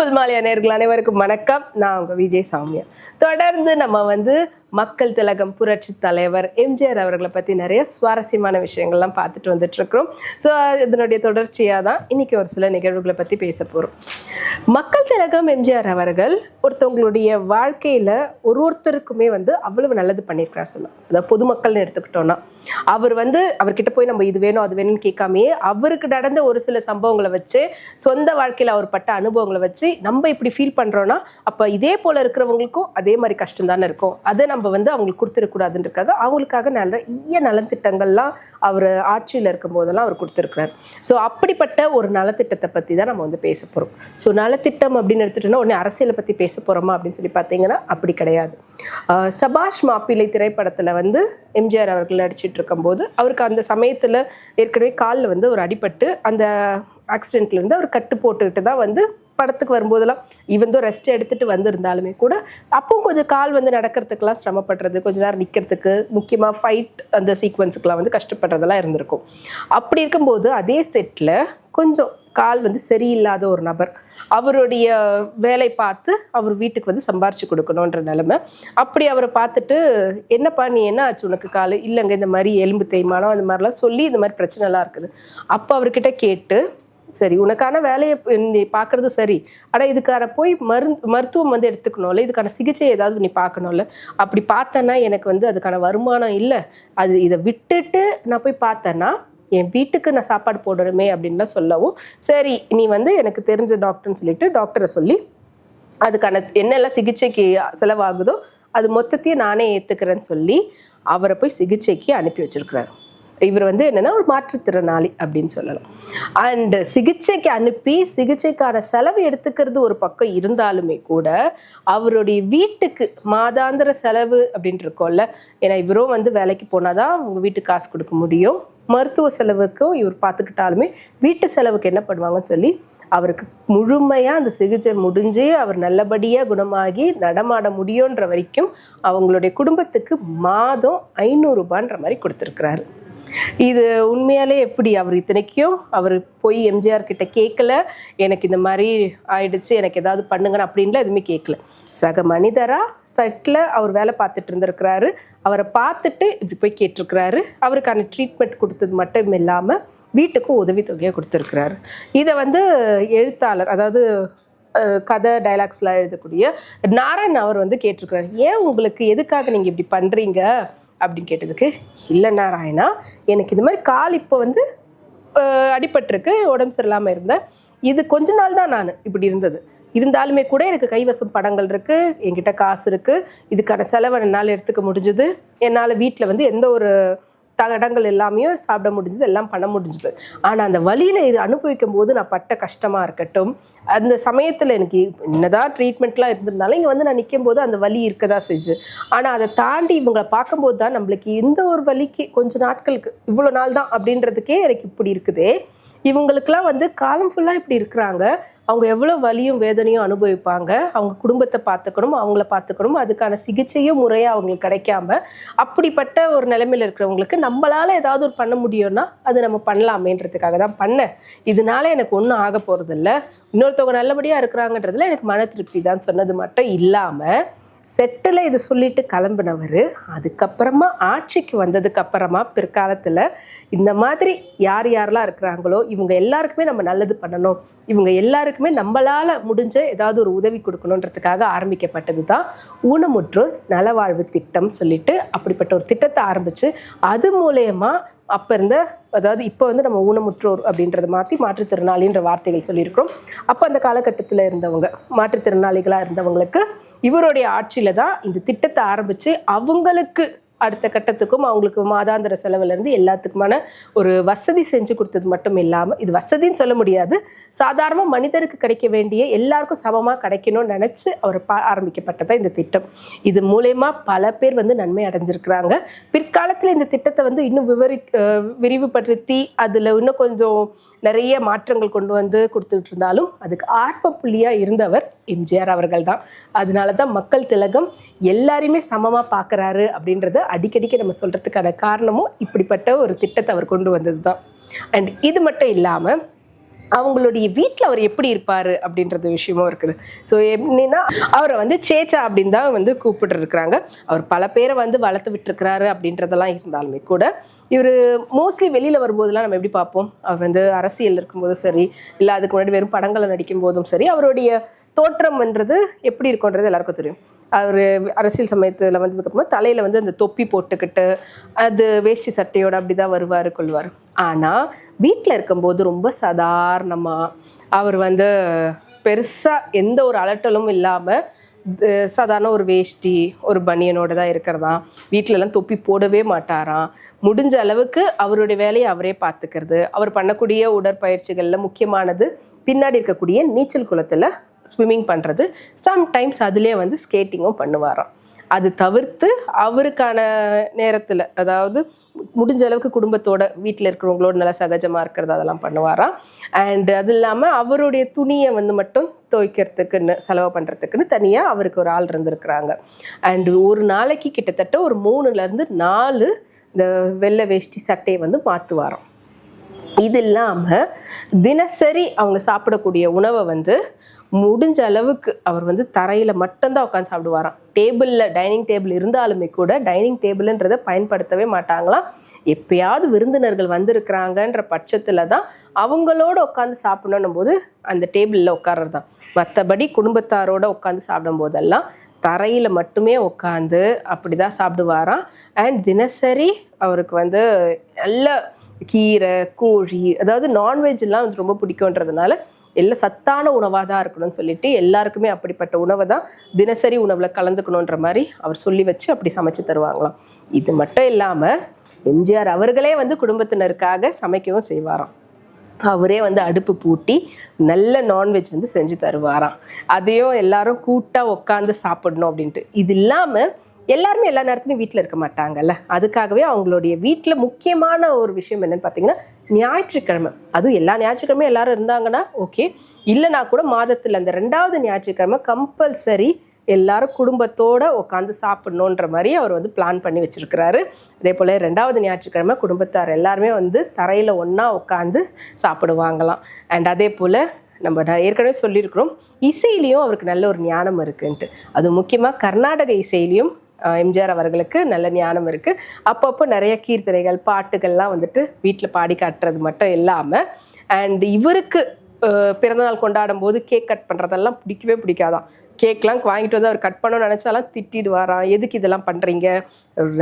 புல்மாலியா நேர்கள் அனைவருக்கும் வணக்கம். நான் உங்கள் விஜய் சாமியா தொடர்ந்து நம்ம வந்து மக்கள் திலகம் புரட்சி தலைவர் எம்ஜிஆர் அவர்களை பற்றி நிறைய சுவாரஸ்யமான விஷயங்கள்லாம் பார்த்துட்டு வந்துட்டுருக்குறோம். ஸோ இதனுடைய தொடர்ச்சியாக தான் இன்றைக்கி ஒரு சில நிகழ்வுகளை பற்றி பேச போகிறோம் மக்கள் திலகம் எம்ஜிஆர் அவர்கள் ஒருத்தவங்களுடைய வாழ்க்கையில் ஒரு ஒருத்தருக்குமே வந்து அவ்வளவு நல்லது பண்ணியிருக்கிறார் சொல்லலாம் அதாவது பொதுமக்கள்னு எடுத்துக்கிட்டோன்னா அவர் வந்து அவர்கிட்ட போய் நம்ம இது வேணும் அது வேணும்னு கேட்காமையே அவருக்கு நடந்த ஒரு சில சம்பவங்களை வச்சு சொந்த வாழ்க்கையில் அவர் பட்ட அனுபவங்களை வச்சு நம்ம இப்படி ஃபீல் பண்ணுறோன்னா அப்போ இதே போல் இருக்கிறவங்களுக்கும் அதே மாதிரி கஷ்டம் தானே இருக்கும். அதை நம்ம வந்து அவங்களுக்கு கொடுத்துடக்கூடாதுன்றக்காக அவங்களுக்காக நிறைய நலத்திட்டங்கள்லாம் அவர் ஆட்சியில் இருக்கும் போதெல்லாம் அவர் கொடுத்துருக்குறாரு. ஸோ அப்படிப்பட்ட ஒரு நலத்திட்டத்தை பற்றி தான் நம்ம வந்து பேச போகிறோம் ஸோ நலத்திட்டம் அப்படின்னு எடுத்துட்டோம்னா உடனே அரசியலை பற்றி பேச போகிறோமா அப்படின்னு சொல்லி பார்த்தீங்கன்னா அப்படி கிடையாது. சபாஷ் மாப்பிள்ளை திரைப்படத்தில் வந்து எம்ஜிஆர் அவர்கள் நடிச்சிட்டு இருக்கும்போது அவருக்கு அந்த சமயத்தில் ஏற்கனவே காலில் வந்து ஒரு அடிபட்டு அந்த ஆக்சிடென்ட்லேருந்து அவர் கட்டு போட்டுக்கிட்டு தான் வந்து படத்துக்கு வரும்போதெல்லாம் இவன் தான் ரெஸ்ட் எடுத்துட்டு வந்திருந்தாலுமே கூட அப்பவும் கொஞ்சம் கால் வந்து நடக்கிறதுக்கெல்லாம் சிரமப்படுறது கொஞ்ச நேரம் நிற்கிறதுக்கு முக்கியமாக ஃபைட் அந்த சீக்வன்ஸுக்கெலாம் வந்து கஷ்டப்படுறதெல்லாம் இருந்திருக்கும். அப்படி இருக்கும்போது அதே செட்டில் கொஞ்சம் கால் வந்து சரியில்லாத ஒரு நபர் அவருடைய வேலை பார்த்து அவர் வீட்டுக்கு வந்து சம்பாரிச்சு கொடுக்கணுன்ற நிலமை. அப்படி அவரை பார்த்துட்டு என்னப்பா நீ என்ன ஆச்சு உனக்கு கால்? இல்லைங்க இந்த மாதிரி எலும்பு தேய்மானம் அந்த மாதிரிலாம் சொல்லி இந்த மாதிரி பிரச்சனைலாம் இருக்குது. அப்போ அவர்கிட்ட கேட்டு சரி உனக்கான வேலையை நீ பார்க்கறது சரி. ஆனால் இதுக்கான போய் மருந்து மருத்துவம் வந்து எடுத்துக்கணும்ல இதுக்கான சிகிச்சை ஏதாவது நீ பார்க்கணும்ல அப்படி பார்த்தேன்னா எனக்கு வந்து அதுக்கான வருமானம் இல்லை. அது இதை விட்டுட்டு நான் போய் பார்த்தேன்னா என் வீட்டுக்கு நான் சாப்பாடு போடணுமே அப்படின்லாம் சொல்லவும் சரி நீ வந்து எனக்கு தெரிஞ்ச டாக்டர்னு சொல்லிட்டு டாக்டரை சொல்லி அதுக்கான என்னெல்லாம் சிகிச்சைக்கு செலவாகுதோ அது மொத்தத்தையும் நானே ஏற்றுக்கிறேன்னு சொல்லி அவரை போய் சிகிச்சைக்கு அனுப்பி வச்சிருக்கிறாரு. இவர் வந்து என்னன்னா ஒரு மாற்றுத்திறனாளி அப்படின்னு சொல்லலாம். அண்ட் சிகிச்சைக்கு அனுப்பி சிகிச்சைக்கான செலவு எடுத்துக்கிறது ஒரு பக்கம் இருந்தாலுமே கூட அவருடைய வீட்டுக்கு மாதாந்திர செலவு அப்படின்னு இருக்கோம்ல ஏன்னா இவரும் வந்து வேலைக்கு போனாதான் உங்க வீட்டுக்கு காசு கொடுக்க முடியும். மருத்துவ செலவுக்கும் இவர் பார்த்துக்கிட்டாலுமே வீட்டு செலவுக்கு என்ன பண்ணுவாங்கன்னு சொல்லி அவருக்கு முழுமையாக அந்த சிகிச்சை முடிஞ்சு அவர் நல்லபடியாக குணமாகி நடமாட முடியுன்ற வரைக்கும் அவங்களுடைய குடும்பத்துக்கு மாதம் ஐநூறுரூபான்ற மாதிரி கொடுத்துருக்குறாரு. இது உண்மையாலே எப்படி அவர் இத்தனைக்கும் அவர் போய் எம்ஜிஆர் கிட்ட கேட்கல எனக்கு இந்த மாதிரி ஆயிடுச்சு எனக்கு ஏதாவது பண்ணுங்கன்னு அப்படின்லாம் எதுவுமே கேட்கல சக மனிதரா செட்டில் அவர் வேலை பார்த்துட்டு இருந்திருக்கிறாரு. அவரை பார்த்துட்டு இப்படி போய் கேட்டிருக்கிறாரு. அவருக்கான ட்ரீட்மெண்ட் கொடுத்தது மட்டும் இல்லாமல் வீட்டுக்கும் உதவித்தொகையை கொடுத்துருக்கிறாரு. இதை வந்து எழுத்தாளர் அதாவது கதை டைலாக்ஸ்லாம் எழுதக்கூடிய நாராயண் அவர் வந்து கேட்டிருக்கிறாரு. ஏன் உங்களுக்கு எதுக்காக நீங்கள் இப்படி பண்ணுறீங்க அப்படின்னு கேட்டதுக்கு இல்லை நாராயணா எனக்கு இந்த மாதிரி கால் இப்போ வந்து அடிபட்டிருக்கு உடம்பு சரியில்லாமல் இருந்தேன் இது கொஞ்ச நாள் தான் நான் இப்படி இருந்தது. இருந்தாலுமே கூட எனக்கு கைவசம் படங்கள் இருக்குது என்கிட்ட காசு இருக்குது இதுக்கான செலவை என்னால் எடுத்துக்க முடிஞ்சுது. என்னால் வீட்டில் வந்து எந்த ஒரு தடங்கள் எல்லாமே சாப்பிட முடிஞ்சது எல்லாம் பண்ண முடிஞ்சுது. ஆனால் அந்த வழியில் இது அனுபவிக்கும் போது நான் பட்ட கஷ்டமாக இருக்கட்டும் அந்த சமயத்தில் எனக்கு என்னதான் ட்ரீட்மெண்ட்லாம் இருந்திருந்தாலும் இங்கே வந்து நான் நிற்கும் போது அந்த வலி இருக்க தான் செஞ்சு. ஆனால் அதை தாண்டி இவங்களை பார்க்கும்போது தான் நம்மளுக்கு இந்த ஒரு வலிக்கு கொஞ்ச நாட்களுக்கு இவ்வளோ நாள் தான் அப்படின்றதுக்கே எனக்கு இப்படி இருக்குதே. இவங்களுக்கெல்லாம் வந்து காலம் ஃபுல்லாக இப்படி இருக்கிறாங்க. அவங்க எவ்வளோ வலியும் வேதனையும் அனுபவிப்பாங்க அவங்க குடும்பத்தை பார்த்துக்கணும் அவங்கள பார்த்துக்கணும் அதுக்கான சிகிச்சையும் முறையாக அவங்களுக்கு கிடைக்காம அப்படிப்பட்ட ஒரு நிலைமையில் இருக்கிறவங்களுக்கு நம்மளால் ஏதாவது ஒரு பண்ண முடியும்னா அது நம்ம பண்ணலாமேன்றதுக்காக தான் பண்ணேன். இதனால எனக்கு ஒன்றும் ஆக போகிறதில்ல இன்னொருத்தவங்க நல்லபடியாக இருக்கிறாங்கன்றதுல எனக்கு மன திருப்தி தான் சொன்னது மட்டும் இல்லாமல் செட்டில் இதை சொல்லிட்டு கிளம்பினவர் அதுக்கப்புறமா ஆட்சிக்கு வந்ததுக்கு அப்புறமா பிற்காலத்தில் இந்த மாதிரி யார் யாரெல்லாம் இருக்கிறாங்களோ இவங்க எல்லாருக்குமே நம்ம நல்லது பண்ணணும். இவங்க எல்லாருக்குமே நம்மளால் முடிஞ்ச ஏதாவது ஒரு உதவி கொடுக்கணுன்றதுக்காக ஆரம்பிக்கப்பட்டது தான் ஊனமுற்றோர் நலவாழ்வு திட்டம் சொல்லிட்டு அப்படிப்பட்ட ஒரு திட்டத்தை ஆரம்பித்து அது மூலயமா அப்போ இருந்த அதாவது இப்போ வந்து நம்ம ஊனமுற்றோர் அப்படின்றத மாற்றி மாற்றுத்திறனாளின்ற வார்த்தைகள் சொல்லியிருக்கிறோம். அப்போ அந்த காலகட்டத்தில் இருந்தவங்க மாற்றுத்திறனாளிகளாக இருந்தவங்களுக்கு இவருடைய ஆட்சியில் தான் இந்த திட்டத்தை ஆரம்பித்து அவங்களுக்கு அடுத்த கட்டத்துக்கும் அவங்களுக்கு மாதாந்திர செலவுலேருந்து எல்லாத்துக்குமான ஒரு வசதி செஞ்சு கொடுத்தது மட்டும் இல்லாமல் இது வசதின்னு சொல்ல முடியாது. சாதாரண மனிதருக்கு கிடைக்க வேண்டிய எல்லாருக்கும் சமமாக கிடைக்கணும்னு நினச்சி அவர் பா ஆரம்பிக்கப்பட்டதா இந்த திட்டம். இது மூலயமா பல பேர் வந்து நன்மை அடைஞ்சிருக்கிறாங்க. பிற்காலத்தில் இந்த திட்டத்தை வந்து இன்னும் விவரி விரிவுபடுத்தி அதில் இன்னும் கொஞ்சம் நிறைய மாற்றங்கள் கொண்டு வந்து கொடுத்துட்டு இருந்தாலும் அதுக்கு ஆர்ப்ப புள்ளியாக இருந்தவர் எம்ஜிஆர் அவர்கள் தான் அதனால தான் மக்கள் திலகம் எல்லாரையுமே சமமாக பார்க்குறாரு அப்படின்றத அடிக்கடிக்கு நம்ம சொல்கிறதுக்கான காரணமும் இப்படிப்பட்ட ஒரு திட்டத்தை அவர் கொண்டு வந்தது தான் அண்ட் இது மட்டும் இல்லாமல் அவங்களுடைய வீட்டில் அவர் எப்படி இருப்பார் அப்படின்றது விஷயமும் இருக்குது. ஸோ எப்படின்னா அவரை வந்து சேச்சா அப்படின்னு தான் வந்து கூப்பிட்டுருக்குறாங்க. அவர் பல பேரை வந்து வளர்த்து விட்டுருக்கிறாரு அப்படின்றதெல்லாம் இருந்தாலுமே கூட இவர் மோஸ்ட்லி வெளியில் வரும்போதெல்லாம் நம்ம எப்படி பார்ப்போம்? அவர் வந்து அரசியல் இருக்கும்போதும் சரி இல்லை அதுக்கு முன்னாடி வெறும் படங்களை நடிக்கும் போதும் சரி அவருடைய தோற்றம்ன்றது எப்படி இருக்கும்ன்றது எல்லாருக்கும் தெரியும். அவர் அரசியல் சமயத்தில் வந்ததுக்கப்புறமா தலையில் வந்து அந்த தொப்பி போட்டுக்கிட்டு அது வேஷ்டி சட்டையோடு அப்படி தான் வருவார் கொள்வார். ஆனால் வீட்டில் இருக்கும்போது ரொம்ப சாதாரணமாக அவர் வந்து பெருசாக எந்த ஒரு அலட்டலும் இல்லாமல் சாதாரண ஒரு வேஷ்டி ஒரு பனியனோட தான் இருக்கிறதா? வீட்டிலலாம் தொப்பி போடவே மாட்டாராம். முடிஞ்ச அளவுக்கு அவருடைய வேலையை அவரே பார்த்துக்கிறது. அவர் பண்ணக்கூடிய உடற்பயிற்சிகளில் முக்கியமானது பின்னாடி இருக்கக்கூடிய நீச்சல் குளத்தில் ஸ்விம்மிங் பண்ணுறது சம்டைம்ஸ் அதுலேயே வந்து ஸ்கேட்டிங்கும் பண்ணுவாராம். அது தவிர்த்து அவருக்கான நேரத்தில் அதாவது முடிஞ்ச அளவுக்கு குடும்பத்தோட வீட்டில் இருக்கிறவங்களோட நல்லா சகஜமாக இருக்கிறது அதெல்லாம் பண்ணுவாராம் அண்ட் அது இல்லாமல் அவருடைய துணியை வந்து மட்டும் துவைக்கிறதுக்குன்னு செலவு பண்ணுறதுக்குன்னு தனியாக அவருக்கு ஒரு ஆள் இருந்திருக்கிறாங்க. அண்டு ஒரு நாளைக்கு கிட்டத்தட்ட ஒரு மூணுலேருந்து நாலு இந்த வெள்ளை வேஷ்டி சட்டையை வந்து மாற்றுவாராம் இது இல்லாமல் தினசரி அவங்க சாப்பிடக்கூடிய உணவை வந்து முடிஞ்ச அளவுக்கு அவர் வந்து தரையில் மட்டும்தான் உட்காந்து சாப்பிடுவாராம். டேபிளில் டைனிங் டேபிள் இருந்தாலுமே கூட டைனிங் டேபிள்ன்றதை பயன்படுத்தவே மாட்டாங்களாம். எப்பயாவது விருந்தினர்கள் வந்திருக்கிறாங்கன்ற பட்சத்தில் தான் அவங்களோட உட்காந்து சாப்பிடணும் போது அந்த டேபிளில் உட்கார்றது தான் மற்றபடி குடும்பத்தாரோட உட்காந்து சாப்பிடும் போதெல்லாம் தரையில் மட்டுமே உட்காந்து அப்படி தான் சாப்பிடுவாராம். அண்ட் தினசரி அவருக்கு வந்து நல்ல கீரை கோழி அதாவது நான்வெஜ்லாம் வந்து ரொம்ப பிடிக்குன்றதுனால எல்லாம் சத்தான உணவாக தான் இருக்கணும்னு சொல்லிட்டு எல்லாருக்குமே அப்படிப்பட்ட உணவை தான் தினசரி உணவில் கலந்துக்கணுன்ற மாதிரி அவர் சொல்லி வச்சு அப்படி சமைச்சு தருவாங்களாம். இது மட்டும் இல்லாமல் எம்ஜிஆர் அவர்களே வந்து குடும்பத்தினருக்காக சமைக்கவும் செய்வாராம். அவரே வந்து அடுப்பு பூட்டி நல்ல நான்வெஜ் வந்து செஞ்சு தருவாராம். அதையும் எல்லாரும் கூட்டாக உட்காந்து சாப்பிடணும் அப்படின்ட்டு. இது இல்லாமல் எல்லாருமே எல்லா நேரத்துலையும் வீட்டில் இருக்க மாட்டாங்கல்ல. அதுக்காகவே அவங்களுடைய வீட்டில் முக்கியமான ஒரு விஷயம் என்னன்னு பார்த்தீங்கன்னா ஞாயிற்றுக்கிழமை. அதுவும் எல்லா ஞாயிற்றுக்கிழமையும் எல்லாரும் இருந்தாங்கன்னா ஓகே இல்லைனா கூட மாதத்தில் அந்த ரெண்டாவது ஞாயிற்றுக்கிழமை கம்பல்சரி எல்லாரும் குடும்பத்தோட உட்காந்து சாப்பிடணுன்ற மாதிரி அவர் வந்து பிளான் பண்ணி வச்சிருக்கிறாரு. அதே போல் ரெண்டாவது ஞாயிற்றுக்கிழமை குடும்பத்தார் எல்லாருமே வந்து தரையில் ஒன்றா உட்காந்து சாப்பிடுவாங்களாம். அண்ட் அதே போல் நம்ம ஏற்கனவே சொல்லியிருக்கிறோம் இசையிலையும் அவருக்கு நல்ல ஒரு ஞானம் இருக்குன்ட்டு. அது முக்கியமாக கர்நாடக இசையிலையும் எம்ஜிஆர் அவர்களுக்கு நல்ல ஞானம் இருக்குது அப்பப்போ நிறைய கீர்த்தனைகள் பாட்டுகள்லாம் வந்துட்டு வீட்டில் பாடி காட்டுறது மட்டும் இல்லாமல் அண்ட் இவருக்கு பிறந்தநாள் கொண்டாடும் போது கேக் கட் பண்ணுறதெல்லாம் பிடிக்கவே பிடிக்காதான் கேக்லாம் வாங்கிட்டு வந்து அவர் கட் பண்ணணும்னு நினச்சாலாம் திட்டிடுவாராம் எதுக்கு இதெல்லாம் பண்ணுறீங்க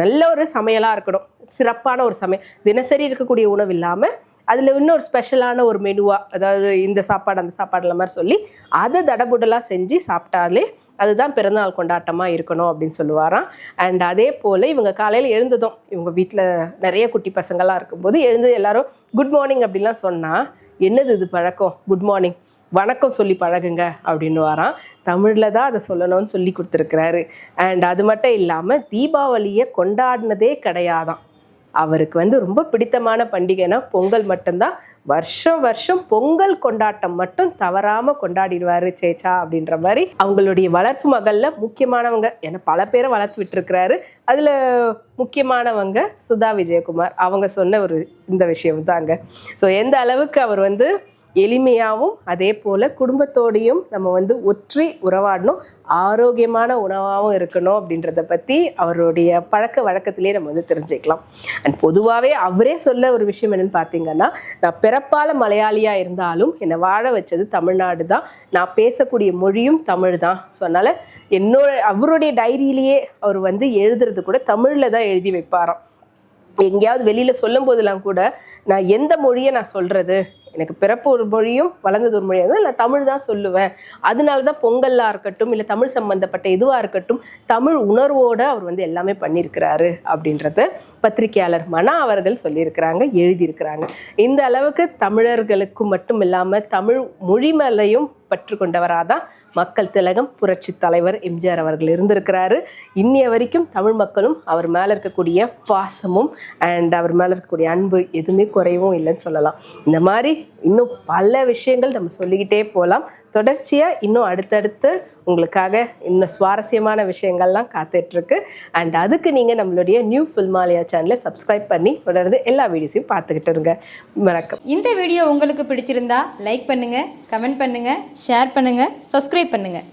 நல்ல ஒரு சமையலாக இருக்கணும். சிறப்பான ஒரு சமையல் தினசரி இருக்கக்கூடிய உணவு இல்லாமல் அதில் இன்னொரு ஸ்பெஷலான ஒரு மெனுவாக அதாவது இந்த சாப்பாடு அந்த சாப்பாடுல மாதிரி சொல்லி அதை தடபுடலாக செஞ்சு சாப்பிட்டாலே அதுதான் பிறந்தநாள் கொண்டாட்டமாக இருக்கணும் அப்படின்னு சொல்லுவாராம். அண்ட் அதே போல் இவங்க காலையில் எழுந்ததும் இவங்க வீட்டில் நிறைய குட்டி பசங்கள்லாம் இருக்கும்போது எழுந்து எல்லாரும் குட் மார்னிங் அப்படிலாம் சொன்னால் என்னது இது பழக்கம்? குட் மார்னிங் வணக்கம் சொல்லி பழகுங்க அப்படின்னு வரான். தமிழில் தான் அதை சொல்லணும்னு சொல்லி கொடுத்துருக்கிறாரு. அண்ட் அது மட்டும் இல்லாமல் தீபாவளியை கொண்டாடினதே கிடையாதான். அவருக்கு வந்து ரொம்ப பிடித்தமான பண்டிகைனா பொங்கல் மட்டும்தான். வருஷம் வருஷம் பொங்கல் கொண்டாட்டம் மட்டும் தவறாமல் கொண்டாடிடுவார் சேச்சா அப்படின்ற மாதிரி அவங்களுடைய வளர்ப்பு மகளில் முக்கியமானவங்க ஏன்னா பல பேரை வளர்த்து விட்டுருக்கிறாரு. அதில் முக்கியமானவங்க சுதா விஜயகுமார். அவங்க சொன்ன ஒரு இந்த விஷயம் தாங்க. ஸோ எந்த அளவுக்கு அவர் வந்து எளிமையாகவும் அதே போல் குடும்பத்தோடையும் நம்ம வந்து ஒற்றி உறவாடணும் ஆரோக்கியமான உணவாகவும் இருக்கணும் அப்படின்றத பற்றி அவருடைய பழக்க வழக்கத்திலே நம்ம வந்து தெரிஞ்சுக்கலாம். அண்ட் பொதுவாகவே அவரே சொல்ல ஒரு விஷயம் என்னன்னு பார்த்தீங்கன்னா நான் பிறப்பால மலையாளியாக இருந்தாலும் என்னை வாழ வச்சது தமிழ்நாடு தான். நான் பேசக்கூடிய மொழியும் தமிழ் தான். ஸோ அதனால் என்னோட அவருடைய டைரியிலேயே அவர் வந்து எழுதுறது கூட தமிழில் தான் எழுதி வைப்பாராம். எங்கேயாவது வெளியில் சொல்லும் போதெல்லாம் கூட நான் எந்த மொழியை நான் சொல்கிறது எனக்கு பிறப்பு ஒரு மொழியும் வளர்ந்தது ஒரு மொழியாக இருந்தால் நான் தமிழ் தான் சொல்லுவேன். அதனால தான் பொங்கலாக இருக்கட்டும் இல்லை தமிழ் சம்மந்தப்பட்ட இதுவாக இருக்கட்டும் தமிழ் உணர்வோடு அவர் வந்து எல்லாமே பண்ணியிருக்கிறாரு அப்படின்றத பத்திரிகையாளர் மனா அவர்கள் சொல்லியிருக்கிறாங்க எழுதியிருக்கிறாங்க. இந்த அளவுக்கு தமிழர்களுக்கு மட்டும் இல்லாமல் தமிழ் மொழி மேலையும் பற்று கொண்டவராக தான் மக்கள் திலகம் புரட்சி தலைவர் எம்ஜிஆர் அவர்கள் இருந்திருக்கிறாரு. இன்னைய வரைக்கும் தமிழ் மக்களும் அவர் மேலே இருக்கக்கூடிய பாசமும் அண்ட் அவர் மேலே இருக்கக்கூடிய அன்பு எதுவுமே குறையவும் இல்லைன்னு சொல்லலாம். இந்த மாதிரி இன்னும் பல விஷயங்கள் நம்ம சொல்லிக்கிட்டே போகலாம் தொடர்ச்சியாக இன்னும் அடுத்தடுத்து உங்களுக்காக இன்னும் சுவாரஸ்யமான விஷயங்கள்லாம் காத்துட்ருக்கு. அண்ட் அதுக்கு நீங்கள் நம்மளுடைய நியூ ஃபில்மாலயா சேனலை சப்ஸ்கிரைப் பண்ணி தொடர்ந்து எல்லா வீடியோஸையும் பார்த்துக்கிட்டு இருங்க. வணக்கம். இந்த வீடியோ உங்களுக்கு பிடிச்சிருந்தா லைக் பண்ணுங்கள் கமெண்ட் பண்ணுங்கள் ஷேர் பண்ணுங்கள் சப்ஸ்கிரைப் பண்ணுங்கள்